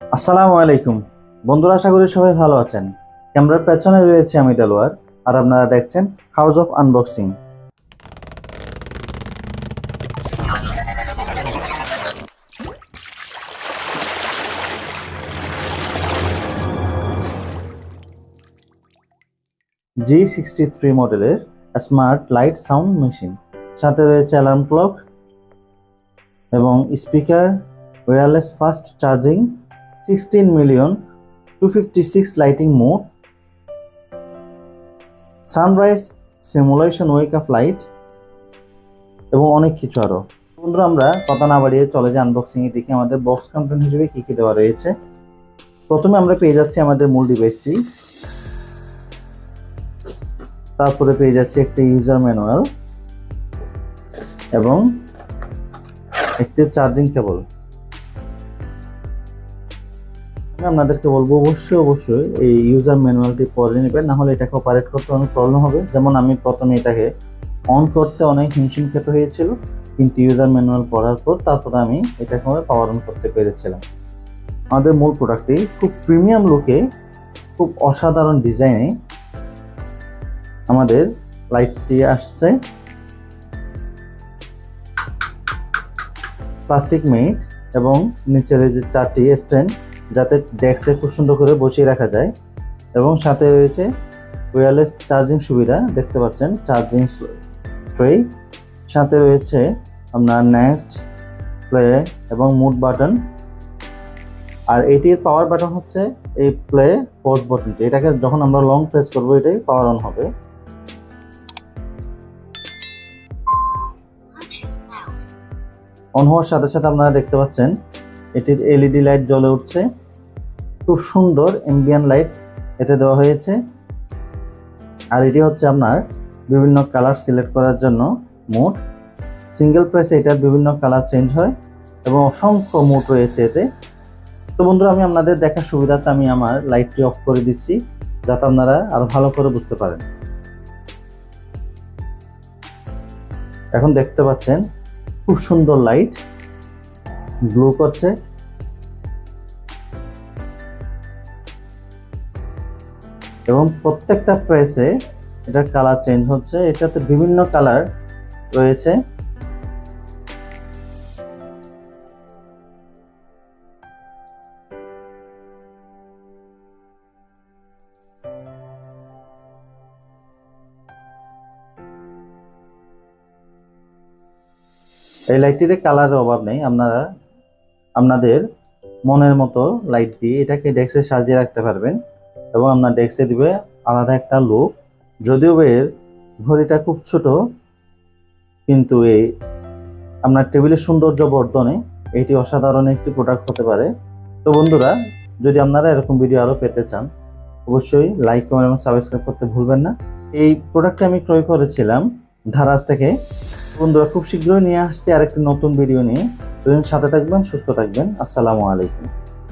আসসালামু আলাইকুম। বন্ধুরা, আশা করি সবাই ভালো আছেন। ক্যামেরার পেছনে রয়েছে আমি দেলোয়ার, আর আপনারা দেখছেন house of unboxing G sixty three মডেলের স্মার্ট লাইট সাউন্ড মেশিন সাথে রয়েছে অ্যালার্ম ক্লক এবং speaker wireless fast charging sixteen million two fifty six lighting mode sunrise simulation wake of light এবং অনেক কিছু আরও বন্ধুরা, আমরা কথা না বাড়িয়ে চলে যাই আনবক্সিংয়ে দেখি আমাদের বক্স কন্টেন্ট হিসেবে কী কী দেওয়া রয়েছে। প্রথমে আমরা পেয়ে যাচ্ছি আমাদের মূল ডিভাইসটি তারপরে পেয়ে যাচ্ছি একটি ইউজার ম্যানুয়াল এবং একটি চার্জিং কেবল আপনাদেরকে বলব, অবশ্যই অবশ্যই এই ইউজার ম্যানুয়ালটি পরে নেবেন। না হলে এটাকে অপারেট করতে অনেক প্রবলেম হবে। যেমন আমি প্রথমে এটাকে অন করতে অনেক হিমশিম খেতে হয়েছিল, কিন্তু ইউজার ম্যানুয়াল পড়ার পর তারপরে আমি এটাকে পাওয়ার অন করতে পেরেছিলাম। আমাদের মূল প্রোডাক্টটি খুব প্রিমিয়াম লুকে খুব অসাধারণ ডিজাইনে আমাদের লাইটটি আসছে। প্লাস্টিক মেট এবং নিচের যে চারটি স্ট্যান্ড যাতে ডেস্কে খুব সুন্দর করে বসিয়ে রাখা যায়। এবং সাথে রয়েছে ওয়্যারলেস চার্জিং সুবিধা দেখতে পাচ্ছেন চার্জিং ট্রে সাথে রয়েছে আপনার নেক্সট প্লে এবং মুড বাটন আর এটির পাওয়ার বাটন হচ্ছে এই প্লে পজ বাটনটি এটাকে যখন আমরা লং প্রেস করব এটাই পাওয়ার অন হবে। অন হওয়ার সাথে সাথে আপনারা দেখতে পাচ্ছেন এটির এলইডি লাইট জ্বলে উঠছে। খুব সুন্দর এমবিয়ান লাইট এতে দেওয়া হয়েছে। আর এটি হচ্ছে আপনার বিভিন্ন কালার সিলেক্ট করার জন্য মোড সিঙ্গেল প্রেসে এটার বিভিন্ন কালার চেঞ্জ হয় এবং অসংখ্য মোড রয়েছে এতে। তো বন্ধুরা, আমি আপনাদের দেখার সুবিধাতে আমি আমার লাইটটি অফ করে দিচ্ছি, যাতে আপনারা আরও ভালো করে বুঝতে পারেন। এখন দেখতে পাচ্ছেন, খুব সুন্দর লাইট গ্লো করছে। এবং প্রত্যেকটা প্রেসে এটার কালার চেঞ্জ হচ্ছে। এটাতে বিভিন্ন কালার রয়েছে। এই লাইটটিতে কালারের অভাব নেই। আপনারা, আপনাদের মনের মতো লাইট দিয়ে এটাকে ডেস্কে সাজিয়ে রাখতে পারবেন। এবং আপনার ডেস্কে দিবে আলাদা একটা লুক যদিও এর ঘড়িটা খুব ছোট, কিন্তু এই আপনার টেবিলের সৌন্দর্য বর্ধনে এটি অসাধারণ একটি প্রোডাক্ট হতে পারে। তো বন্ধুরা, যদি আপনারা এরকম ভিডিও আরও পেতে চান, অবশ্যই লাইক কমেন্ট এবং সাবস্ক্রাইব করতে ভুলবেন না। এই প্রোডাক্টটা আমি ক্রয় করেছিলাম ধারাজ থেকে। বন্ধুরা, খুব শীঘ্রই নিয়ে আসছি আরেকটি নতুন ভিডিও নিয়ে। দুজন সাথে থাকবেন, সুস্থ থাকবেন। আসসালামু আলাইকুম।